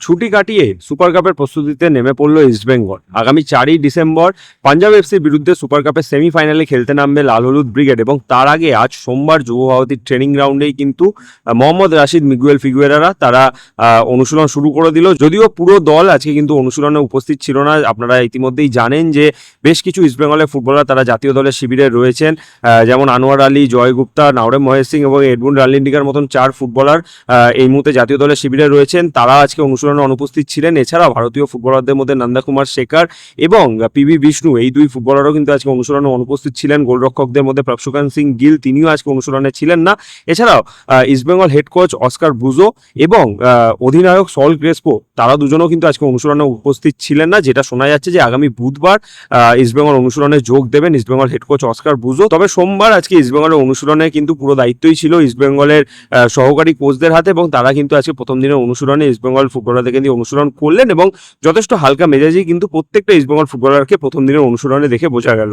ছুটি কাটিয়ে সুপার কাপের প্রস্তুতিতে নেমে পড়ল ইস্টবেঙ্গল আগামী চারই ডিসেম্বর পাঞ্জাব এফসির বিরুদ্ধে সুপার কাপের সেমিফাইনালে খেলতে নামবে লাল হলুদ ব্রিগেড এবং তার আগে আজ সোমবার যুব ভারতীর ট্রেনিং গ্রাউন্ডেই কিন্তু মোহাম্মদ রাশিদ, মিগুয়েল ফিগুয়েরারা তারা অনুশীলন শুরু করে দিল। যদিও পুরো দল আজকে কিন্তু অনুশীলনে উপস্থিত ছিল না, আপনারা ইতিমধ্যেই জানেন যে বেশ কিছু ইস্টবেঙ্গলের ফুটবলার তারা জাতীয় দলের শিবিরে রয়েছেন যেমন আনোয়ার আলী, জয় গুপ্তা, নাওরেম মহেশ সিং এবং এডমুন রালিন্ডিকার মতন চার ফুটবলার এই মুহূর্তে জাতীয় দলের শিবিরে রয়েছেন। তারা আজকে অনুশীলনে অনুপস্থিত ছিলেন। এছাড়াও ভারতীয় ফুটবলারদের মধ্যে নন্দকুমার শেখর এবং পিভি বিষ্ণু, এই দুই ফুটবলারও কিন্তু আজকে অনুশীলনে অনুপস্থিত ছিলেন। গোলরক্ষকদের মধ্যে প্রক্ষকান সিং গিল, তিনিও আজকে অনুশীলনে ছিলেন না। এছাড়াও ইস্টবেঙ্গল হেড কোচ অস্কার বুজো এবং অধিনায়ক সল ক্রেসপো, তারা দুজনও কিন্তু আজকে অনুশীলনে উপস্থিত ছিলেন না, যেটা শোনা যাচ্ছে যে আগামী বুধবার ইস্টবেঙ্গল অনুশীলনে যোগ দেবেন ইস্টবেঙ্গল হেড কোচ অস্কার বুজো। তবে সোমবার আজকে ইস্টবেঙ্গলের অনুশীলনে কিন্তু পুরো দায়িত্বই ছিল ইস্টবেঙ্গলের সহকারী কোচদের হাতে এবং তারা কিন্তু আজকে প্রথম দিনের অনুশীলনে ইস্টবেঙ্গল ফুটবলারদের কিন্তু অনুশীলন করলেন এবং যথেষ্ট হালকা মেজাজেই কিন্তু প্রত্যেকটা ইস্টবেঙ্গল ফুটবলারকে প্রথম দিনের অনুশীলনে দেখে বোঝা গেল।